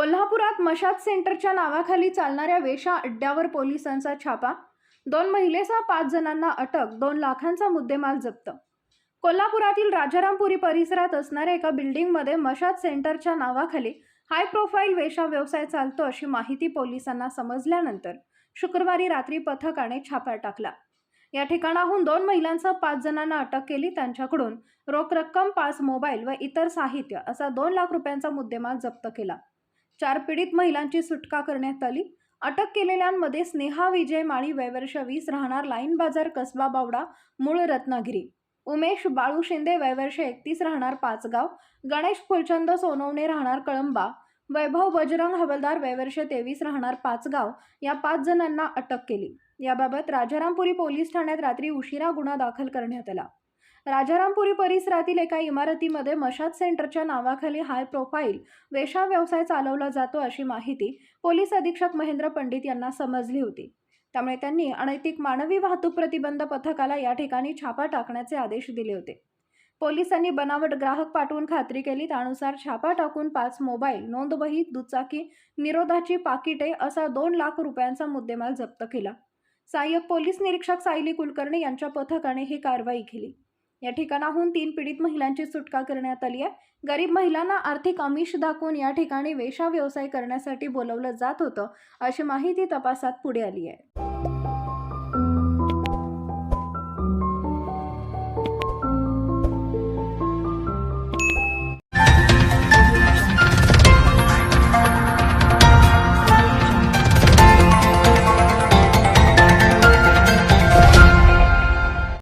कोल्हापुरात मशाद सेंटरच्या नावाखाली चालणाऱ्या वेशा अड्ड्यावर पोलिसांचा छापा. दोन महिलेसह पाच जणांना अटक दोन लाखांचा मुद्देमाल जप्त. कोल्हापुरातील राजारामपुरी परिसरात असणाऱ्या एका बिल्डिंगमध्ये मशाद सेंटरच्या नावाखाली हाय प्रोफाईल वेशा व्यवसाय चालतो अशी माहिती पोलिसांना समजल्यानंतर शुक्रवारी रात्री पथकाने छापा टाकला. या ठिकाणाहून दोन महिलांसह पाच जणांना अटक केली. त्यांच्याकडून रोख रक्कम पाच मोबाईल व इतर साहित्य असा दोन लाख रुपयांचा मुद्देमाल जप्त केला. चार पीडित महिलांची सुटका करण्यात आली. अटक केलेल्यांमध्ये स्नेहा विजय माळी वयवर्ष वीस राहणार लाईन बाजार कसबा बावडा मूळ रत्नागिरी. उमेश बाळू शिंदे वयवर्ष एकतीस राहणार पाचगाव. गणेश फुलचंद सोनवणे राहणार कळंबा. वैभव बजरंग हवलदार वयवर्ष तेवीस राहणार पाचगाव. या पाच जणांना अटक केली. याबाबत राजारामपुरी पोलीस ठाण्यात रात्री उशिरा गुन्हा दाखल करण्यात आला. राजारामपुरी परिसरातील एका इमारतीमध्ये मशाद सेंटरच्या नावाखाली हाय प्रोफाईल वेशा व्यवसाय चालवला जातो अशी माहिती पोलीस अधीक्षक महेंद्र पंडित यांना समजली होती. त्यामुळे त्यांनी अनैतिक मानवी वाहतूक प्रतिबंध पथकाला या ठिकाणी छापा टाकण्याचे आदेश दिले होते. पोलिसांनी बनावट ग्राहक पाठवून खात्री केली त्यानुसार छापा टाकून पाच मोबाईल नोंदवही दुचाकी निरोधाची पाकिटे असा दोन लाख रुपयांचा मुद्देमाल जप्त केला. सहाय्यक पोलीस निरीक्षक सायली कुलकर्णी यांच्या पथकाने ही कारवाई केली. या ठिकाणाहून तीन पीडित महिलांची सुटका करण्यात आली आहे. गरीब महिलांना आर्थिक आमिष दाखवून या ठिकाणी वेशा व्यवसाय करण्यासाठी बोलवलं जात होतं अशी माहिती तपासात पुढे आली आहे.